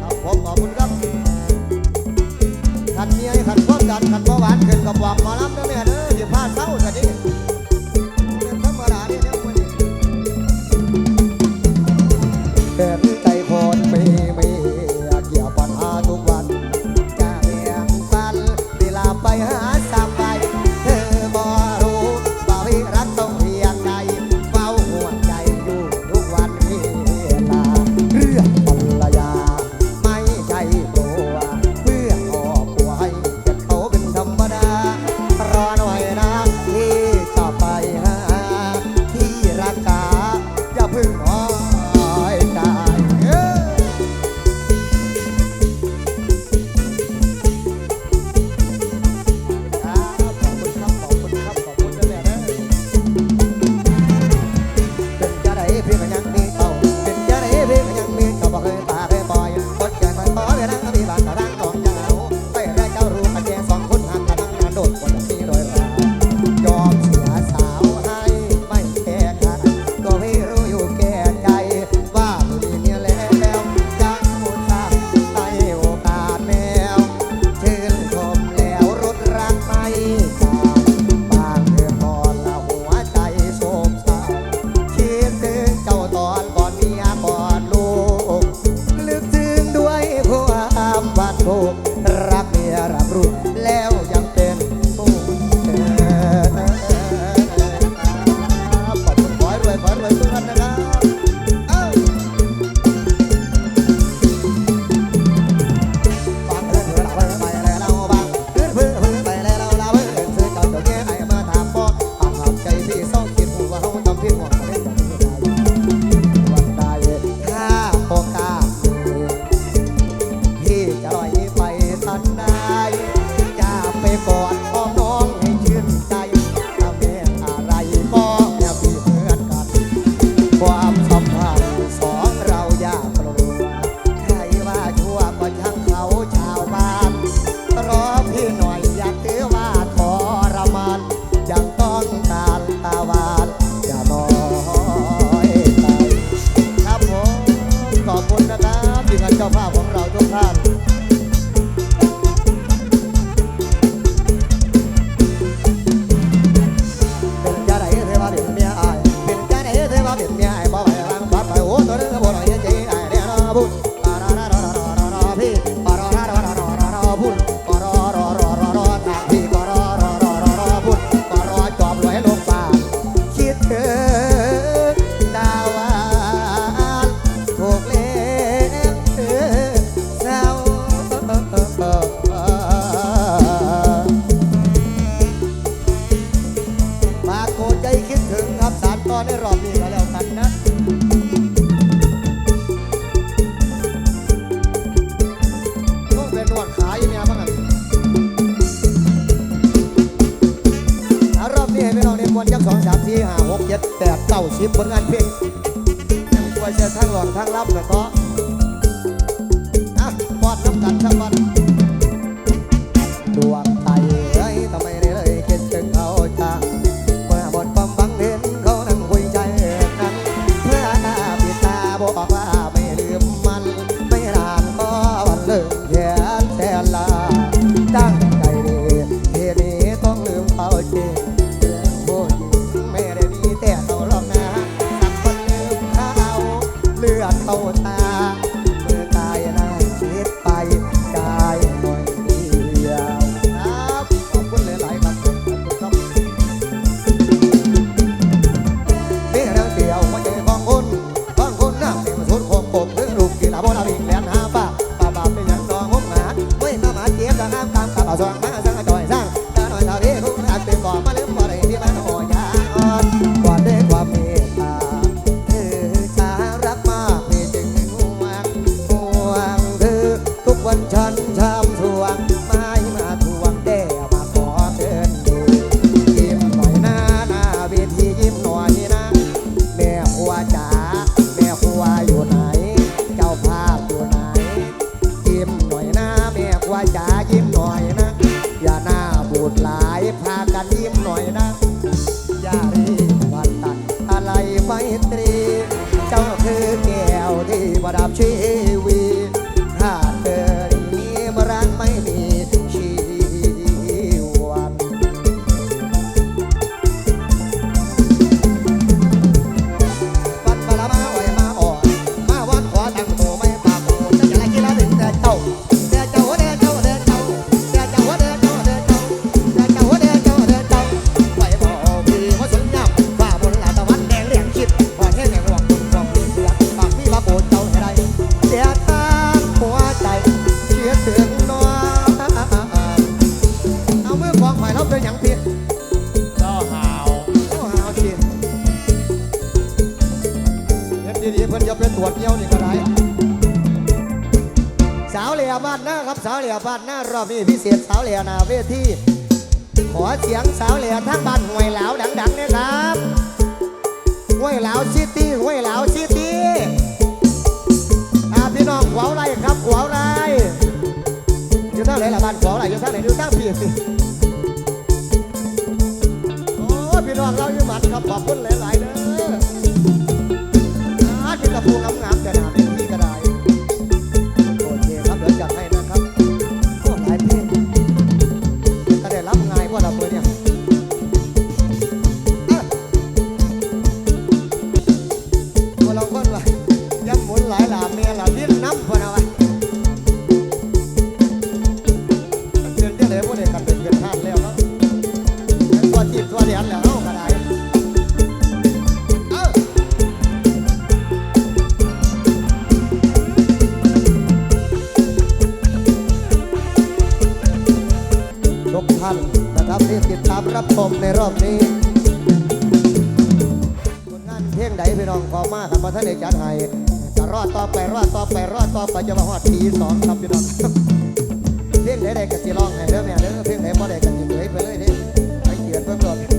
ครับผมขอบุณครับขันเมียขันก้นดันขันเบาหวานขึ้นกับหวังหมอลำเด้อแม่เด้อย่พาเศร้ากันนี่ธรรมดาเนี่ยเด้อนแบบใจคนไม่ไม่เกี่ยวปัญหาทุกวันจะเอีรันเวลาไปหา สิบผลงานเพลงยังตัวจะทั้งหลอกทั้งรับแล้วก็นะปอดน้ำกันทั้งวัน what I've changed. ลี่ยบ้านหน้าครับสาวเหลียบ้านหน้ารอบนี้พิเศษสาวเหลียนาเวทีขอเสียงสาวเหลียทั้งบ้านห้วยเหลาดังๆเนี่ยครับห้วยเหลาซิตี้ห้วยเหลาซิตี้อาพี่น้องขวาวไรครับขวาวไรอยู่ท่าไหนล่ะบ้านขวาวไรอยู่ท่าไหนอยู่ท่าพี่สิโอ้พี่น้องเราอยู่หมัดครับขอบคุณหลายๆเด้อ งใดพี่น้องขอมากับมาท่านเอกจัดให้จะรอดต่อไปรอดต่อไปรอดต่อไปจะมาหอดปีสองครับพี่น้องเพลงไหนใดก็จะร้องให้เด้อแม่เด้อเพลงไหนบ่ได้ก็จะเผยไปเลยเด้ไปเขียนเพิ่มหลอ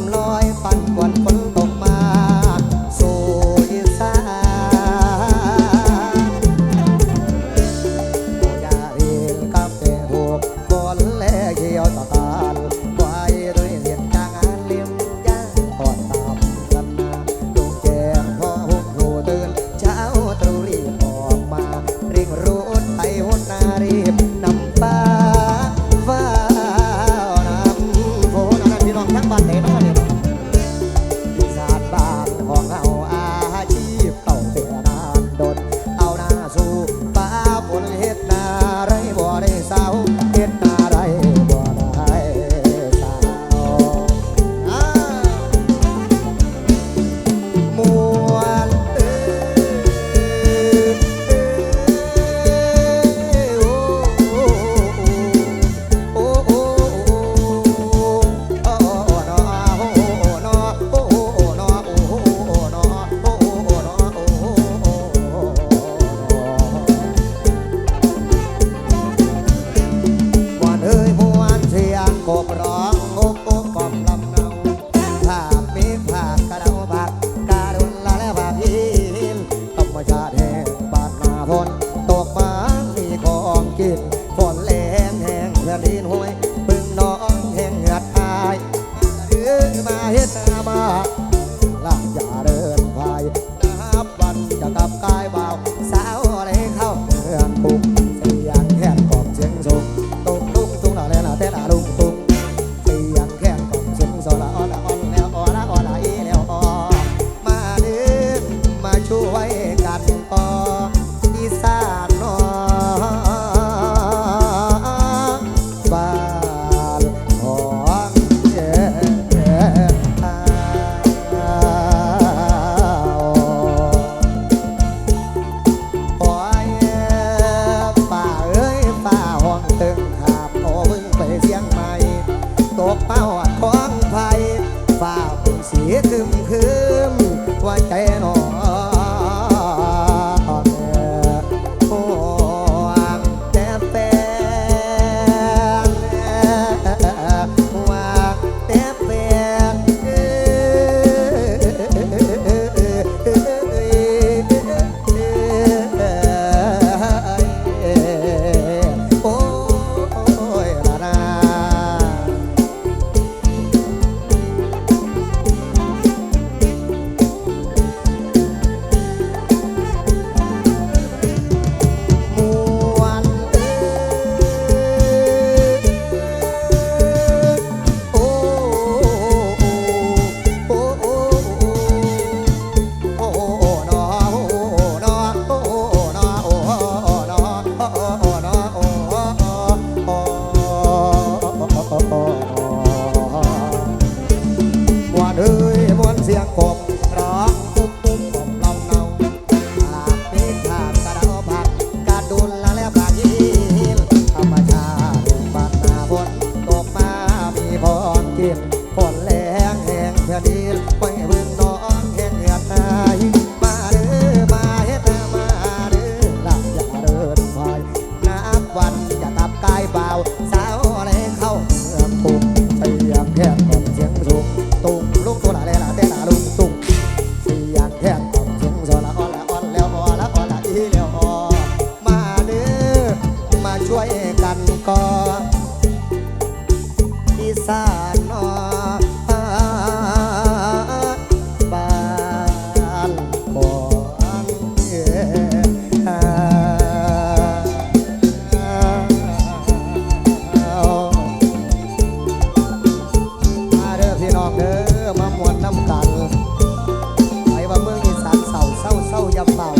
ำลอยปันกวนคน ก่อนแรงแหงแค่นี้ไป มาหมดน้ำกันไปว่าเมืองอีสานเศร้าเศร้าเศร้าอย่าเป่า